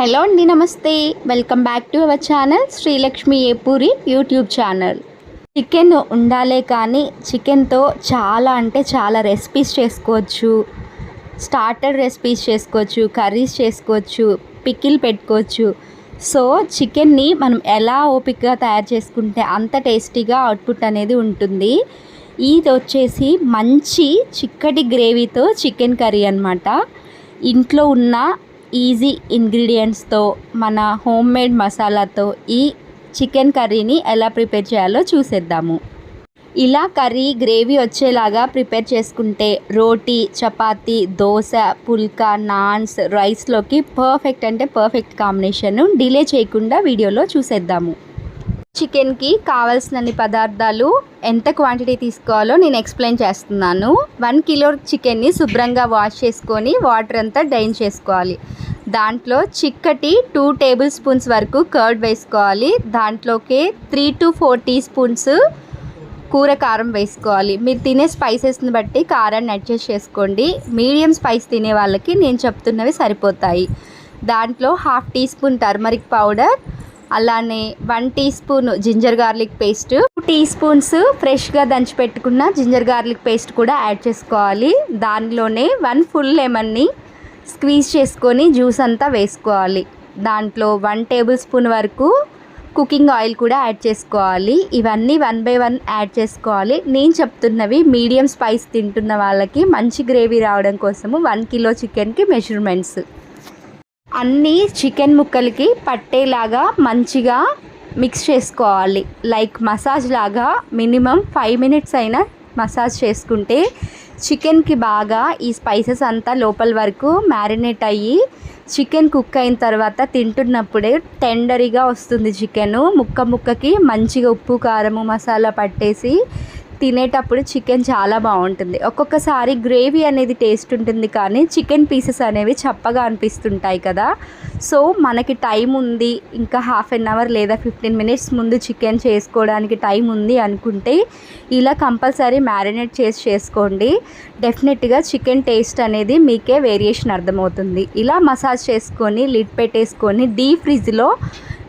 Hello అండి namaste. Welcome back to our channel Srilakshmi Epuri YouTube channel chicken ఉండాలే కానీ చికెన్తో చాలా అంటే చాలా రెసిపీస్ చేసుకోవచ్చు. స్టార్టర్ రెసిపీస్ చేసుకోవచ్చు కర్రీస్ చేసుకోవచ్చు పికిల్ పెట్టుకోవచ్చు. సో చికెన్ని మనం ఎలా ఓపికగా తయారు చేసుకుంటే అంత టేస్టీగా అవుట్పుట్ అనేది ఉంటుంది. ఇది వచ్చేసి మంచి చిక్కటి గ్రేవీతో చికెన్ కర్రీ అనమాట ఇంట్లో ఉన్న ఈజీ ఇంగ్రీడియంట్స్తో మన హోమ్ మేడ్ మసాలాతో ఈ చికెన్ కర్రీని ఎలా ప్రిపేర్ చేయాలో చూసేద్దాము. ఇలా కర్రీ గ్రేవీ వచ్చేలాగా ప్రిపేర్ చేసుకుంటే రోటీ చపాతి దోశ పుల్కా నాన్స్ రైస్లోకి పర్ఫెక్ట్ అంటే పర్ఫెక్ట్ కాంబినేషన్ డిలే చేయకుండా వీడియోలో చూసేద్దాము. చికెన్కి కావాల్సినన్ని పదార్థాలు ఎంత క్వాంటిటీ తీసుకోవాలో నేను ఎక్స్ప్లెయిన్ చేస్తున్నాను. వన్ కిలో చికెన్ని శుభ్రంగా వాష్ చేసుకొని వాటర్ అంతా డైన్ చేసుకోవాలి. దాంట్లో చిక్కటి టూ టేబుల్ స్పూన్స్ వరకు కర్డ్ వేసుకోవాలి. దాంట్లోకి three to four tea spoons కూర కారం వేసుకోవాలి. మీరు తినే స్పైసెస్ని బట్టి కారాన్ని అడ్జస్ట్ చేసుకోండి. మీడియం స్పైస్ తినే వాళ్ళకి నేను చెప్తున్నవి సరిపోతాయి. దాంట్లో half tea spoon turmeric powder అలానే one teaspoon ginger garlic paste two teaspoons ఫ్రెష్గా దంచి పెట్టుకున్న జింజర్ గార్లిక్ పేస్ట్ కూడా యాడ్ చేసుకోవాలి. దానిలోనే వన్ ఫుల్ లెమన్ని స్క్వీజ్ చేసుకొని జ్యూస్ అంతా వేసుకోవాలి. దాంట్లో వన్ టేబుల్ స్పూన్ వరకు కుకింగ్ ఆయిల్ కూడా యాడ్ చేసుకోవాలి. ఇవన్నీ వన్ బై వన్ యాడ్ చేసుకోవాలి. నేను చెప్తున్నవి మీడియం స్పైస్ తింటున్న వాళ్ళకి మంచి గ్రేవీ రావడం కోసము వన్ కిలో చికెన్కి మెజర్మెంట్స్ అన్నీ చికెన్ ముక్కలకి పట్టేలాగా మంచిగా మిక్స్ చేసుకోవాలి. లైక్ మసాజ్ లాగా మినిమం ఫైవ్ మినిట్స్ అయినా మసాజ్ చేసుకుంటే చికెన్కి బాగా ఈ స్పైసెస్ అంతా లోపల వరకు మ్యారినేట్ అయ్యి చికెన్ కుక్ అయిన తర్వాత తింటున్నప్పుడే టెండరీగా వస్తుంది చికెను. ముక్క ముక్కకి మంచిగా ఉప్పు కారము మసాలా పట్టేసి తినేటప్పుడు చికెన్ చాలా బాగుంటుంది. ఒక్కొక్కసారి గ్రేవీ అనేది టేస్ట్ ఉంటుంది కానీ చికెన్ పీసెస్ అనేవి చప్పగా అనిపిస్తుంటాయి కదా. సో మనకి టైం ఉంది. ఇంకా హాఫ్ అన్ అవర్ లేదా ఫిఫ్టీన్ మినిట్స్ ముందు చికెన్ చేసుకోవడానికి టైం ఉంది అనుకుంటే ఇలా కంపల్సరీ మ్యారినేట్ చేసి చేసుకోండి. డెఫినెట్గా చికెన్ టేస్ట్ అనేది మీకే వేరియేషన్ అర్థమవుతుంది. ఇలా మసాజ్ చేసుకొని లిడ్ పెట్టేసుకొని డీప్ ఫ్రిడ్జ్లో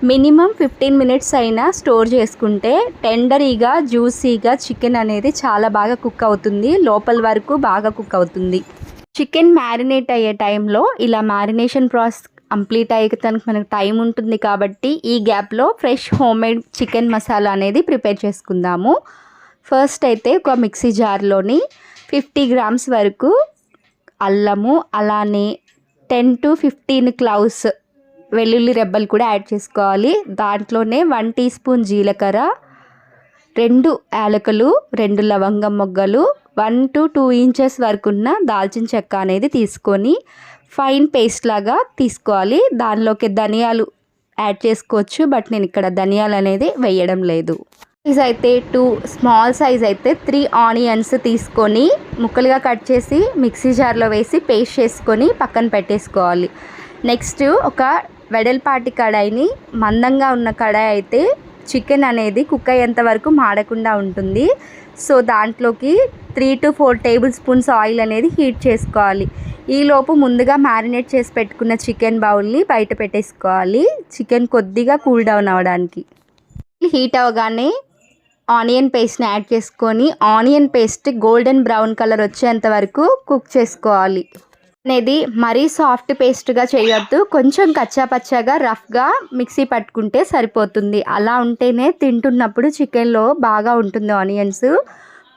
మినిమం ఫిఫ్టీన్ మినిట్స్ అయినా స్టోర్ చేసుకుంటే టెండరీగా జ్యూసీగా చికెన్ అనేది చాలా బాగా కుక్ అవుతుంది. లోపల వరకు బాగా కుక్ అవుతుంది. చికెన్ మ్యారినేట్ అయ్యే టైంలో ఇలా మ్యారినేషన్ ప్రాసెస్ కంప్లీట్ అయ్యేదానికి మనకు టైం ఉంటుంది కాబట్టి ఈ గ్యాప్లో fresh homemade chicken masala అనేది ప్రిపేర్ చేసుకుందాము. ఫస్ట్ అయితే ఒక మిక్సీ జార్లోని ఫిఫ్టీ గ్రామ్స్ వరకు అల్లము అలానే టెన్ టు ఫిఫ్టీన్ క్లౌస్ వెల్లుల్లి రెబ్బలు కూడా యాడ్ చేసుకోవాలి. దాంట్లోనే వన్ టీ స్పూన్ జీలకర్ర రెండు యాలకులు రెండు లవంగం మొగ్గలు వన్ టు టూ ఇంచెస్ వరకు ఉన్న దాల్చిన చెక్క అనేది తీసుకొని ఫైన్ పేస్ట్ లాగా తీసుకోవాలి. దానిలోకి ధనియాలు యాడ్ చేసుకోవచ్చు బట్ నేను ఇక్కడ ధనియాలు అనేది వేయడం లేదు. సైజ్ అయితే టూ స్మాల్ సైజ్ అయితే త్రీ ఆనియన్స్ తీసుకొని ముక్కలుగా కట్ చేసి మిక్సీ జార్లో వేసి పేస్ట్ చేసుకొని పక్కన పెట్టేసుకోవాలి. నెక్స్ట్ ఒక వెడల్పాటి కడాయిని మందంగా ఉన్న కడాయి అయితే చికెన్ అనేది కుక్ అయ్యేంత వరకు మాడకుండా ఉంటుంది. సో దాంట్లోకి three to four tablespoons oil అనేది హీట్ చేసుకోవాలి. ఈలోపు ముందుగా మ్యారినేట్ చేసి పెట్టుకున్న చికెన్ బౌల్ని బయట పెట్టేసుకోవాలి. చికెన్ కొద్దిగా కూల్ డౌన్ అవ్వడానికి. హీట్ అవ్వగానే ఆనియన్ పేస్ట్ని యాడ్ చేసుకొని onion paste golden brown colour వచ్చేంత వరకు కుక్ చేసుకోవాలి. అనేది మరీ సాఫ్ట్ పేస్ట్గా చేయొద్దు. కొంచెం కచ్చాపచ్చాగా రఫ్గా మిక్సీ పట్టుకుంటే సరిపోతుంది. అలా ఉంటేనే తింటున్నప్పుడు చికెన్లో బాగా ఉంటుంది ఆనియన్స్.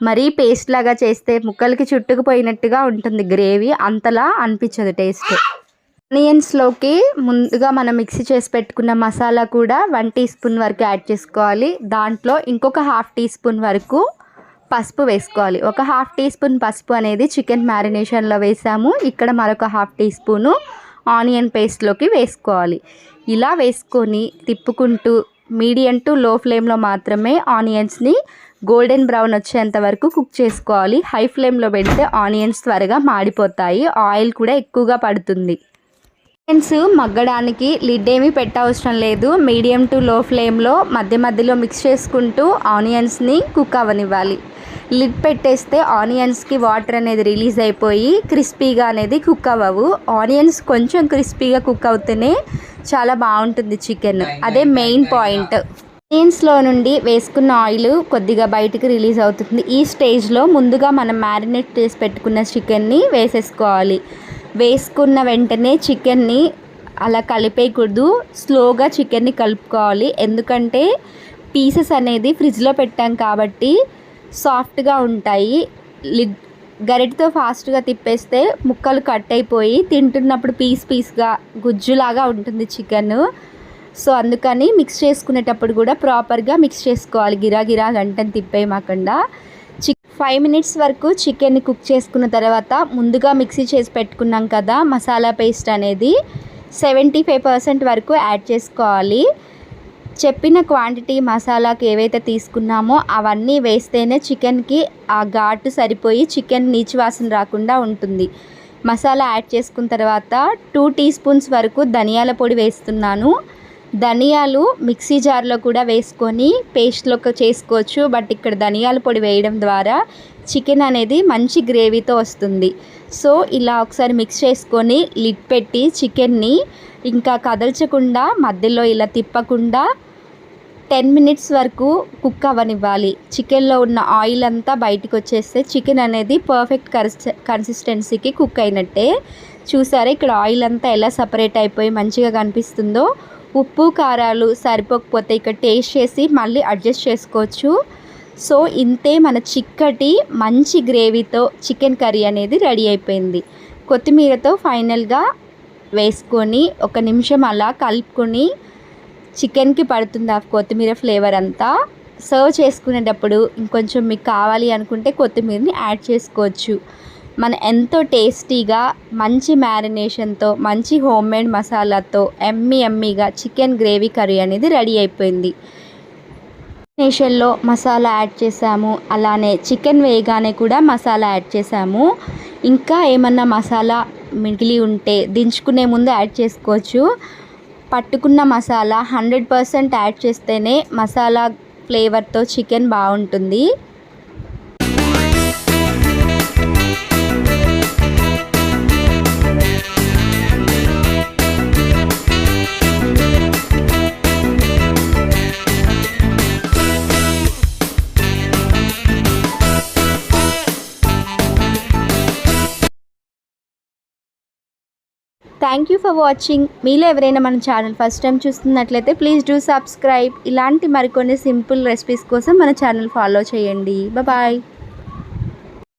మరీ పేస్ట్ లాగా చేస్తే ముక్కలకి చుట్టుకుపోయినట్టుగా ఉంటుంది గ్రేవీ. అంతలా అనిపించదు టేస్ట్ ఆనియన్స్లోకి ముందుగా మనం మిక్సీ చేసి పెట్టుకున్న మసాలా కూడా వన్ టీ స్పూన్ వరకు యాడ్ చేసుకోవాలి. దాంట్లో ఇంకొక హాఫ్ టీ స్పూన్ వరకు పసుపు వేసుకోవాలి. ఒక హాఫ్ టీ స్పూన్ పసుపు అనేది చికెన్ మ్యారినేషన్లో వేసాము. ఇక్కడ మరొక హాఫ్ టీ స్పూను ఆనియన్ పేస్ట్లోకి వేసుకోవాలి. ఇలా వేసుకొని తిప్పుకుంటూ మీడియం టు లో ఫ్లేమ్లో మాత్రమే ఆనియన్స్ని గోల్డెన్ బ్రౌన్ వచ్చేంత వరకు కుక్ చేసుకోవాలి. హై ఫ్లేమ్లో పెడితే ఆనియన్స్ త్వరగా మాడిపోతాయి. ఆయిల్ కూడా ఎక్కువగా పడుతుంది. ఆనియన్స్ మగ్గడానికి లిడ్ ఏమీ పెట్టవసరం లేదు. మీడియం టు లో ఫ్లేమ్లో మధ్య మధ్యలో మిక్స్ చేసుకుంటూ ఆనియన్స్ని కుక్ అవ్వనివ్వాలి. లిడ్ పెట్టేస్తే ఆనియన్స్కి వాటర్ అనేది రిలీజ్ అయిపోయి క్రిస్పీగా అనేది కుక్ అవ్వవు. ఆనియన్స్ కొంచెం క్రిస్పీగా కుక్ అవుతూనే చాలా బాగుంటుంది చికెన్ అదే మెయిన్ పాయింట్ ఆనియన్స్లో నుండి వేసుకున్న ఆయిల్ కొద్దిగా బయటికి రిలీజ్ అవుతుంది. ఈ స్టేజ్లో ముందుగా మనం మ్యారినేట్ చేసి పెట్టుకున్న చికెన్ని వేసేసుకోవాలి. వేసుకున్న వెంటనే చికెన్ని అలా కలిపేయకూడదు. స్లోగా చికెన్ని కలుపుకోవాలి. ఎందుకంటే పీసెస్ అనేది ఫ్రిడ్జ్లో పెట్టాం కాబట్టి సాఫ్ట్గా ఉంటాయి. లిడ్ గరిటతో ఫాస్ట్గా తిప్పేస్తే ముక్కలు కట్ అయిపోయి తింటున్నప్పుడు పీస్ పీస్గా గుజ్జులాగా ఉంటుంది చికెన్. సో అందుకని మిక్స్ చేసుకునేటప్పుడు కూడా ప్రాపర్గా మిక్స్ చేసుకోవాలి. గిరా గిరా గంటని తిప్పేయమాకుండా. ఫైవ్ మినిట్స్ వరకు చికెన్ని కుక్ చేసుకున్న తర్వాత ముందుగా మిక్సీ చేసి పెట్టుకున్నాం కదా మసాలా పేస్ట్ అనేది. సెవెంటీ ఫైవ్ పర్సెంట్ వరకు యాడ్ చేసుకోవాలి. చెప్పిన క్వాంటిటీ మసాలాకి ఏవైతే తీసుకున్నామో అవన్నీ వేస్తేనే చికెన్కి ఆ ఘాటు సరిపోయి చికెన్ నీచు వాసన రాకుండా ఉంటుంది. మసాలా యాడ్ చేసుకున్న తర్వాత టూ టీ స్పూన్స్ వరకు ధనియాల పొడి వేస్తున్నాను. ధనియాలు మిక్సీ జార్లో కూడా వేసుకొని పేస్ట్లో చేసుకోవచ్చు. బట్ ఇక్కడ ధనియాల పొడి వేయడం ద్వారా చికెన్ అనేది మంచి గ్రేవీతో వస్తుంది. సో ఇలా ఒకసారి మిక్స్ చేసుకొని లిడ్ పెట్టి చికెన్ని ఇంకా కదల్చకుండా మధ్యలో ఇలా తిప్పకుండా టెన్ మినిట్స్ వరకు కుక్ అవ్వనివ్వాలి. చికెన్లో ఉన్న ఆయిల్ అంతా బయటకు వచ్చేస్తే చికెన్ అనేది పర్ఫెక్ట్ కన్సిస్టెన్సీకి కుక్ అయినట్టే. చూసారా ఇక్కడ ఆయిల్ అంతా ఎలా సపరేట్ అయిపోయి మంచిగా కనిపిస్తుందో? ఉప్పు కారాలు సరిపోకపోతే ఇక్కడ టేస్ట్ చేసి మళ్ళీ అడ్జస్ట్ చేసుకోవచ్చు. సో ఇంతే మన చిక్కటి మంచి గ్రేవీతో చికెన్ కర్రీ అనేది రెడీ అయిపోయింది. కొత్తిమీరతో ఫైనల్గా వేసుకొని ఒక నిమిషం అలా కలుపుకొని చికెన్కి పడుతుంది ఆ కొత్తిమీర ఫ్లేవర్ అంతా. సర్వ్ చేసుకునేటప్పుడు ఇంకొంచెం మీకు కావాలి అనుకుంటే కొత్తిమీరని యాడ్ చేసుకోవచ్చు. మన ఎంతో టేస్టీగా మంచి మ్యారినేషన్తో మంచి హోమ్ మేడ్ మసాలాతో ఎమ్మి ఎమ్మిగా చికెన్ గ్రేవీ కర్రీ అనేది రెడీ అయిపోయింది. నేషన్లో మసాలా యాడ్ చేసాము అలానే చికెన్ వేయగానే కూడా మసాలా యాడ్ చేసాము ఇంకా ఏమన్నా మసాలా మిగిలి ఉంటే దించుకునే ముందు యాడ్ చేసుకోవచ్చు. పట్టుకున్న మసాలా హండ్రెడ్ పర్సెంట్ యాడ్ చేస్తేనే మసాలా ఫ్లేవర్తో చికెన్ బాగుంటుంది. Thank you for watching. మీలో ఎవరైనా మన ఛానల్ ఫస్ట్ టైం చూస్తున్నట్లయితే ప్లీజ్ డూ సబ్స్క్రైబ్. ఇలాంటి మరికొన్ని సింపుల్ రెసిపీస్ కోసం మన ఛానల్ ఫాలో చేయండి. బాయ్